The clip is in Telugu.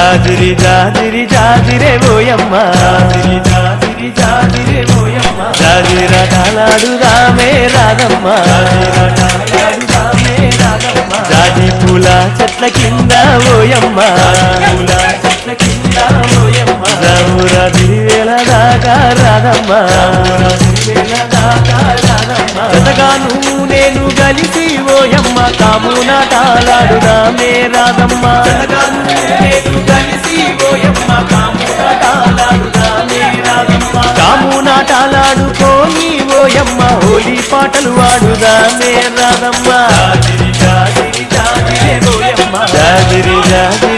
జాజిరి జాజిరి జాజిరే ఓయమ్మ. జాజిరి జాజిరి జాజిరే ఓయమ్మ. రాధమ్మ. జాజిరటాలాడు రామే రాధమ్మ. జాజి పూల చెట్ల కింద ఓయమ్మ. రామురా దివేల దాకా రాధమ్మ. దివేల దాకా రాధమ్మ. జతగాను నేను గలిసి ఓయమ్మ. కామున తాళాడుదామే రాధమ్మ. తాలాడుకోని ఓయమ్మ హోలీ పాటలు వాడుదా మే రాదమ్మ ఓయమ్మ. జాగిరి జాగిరి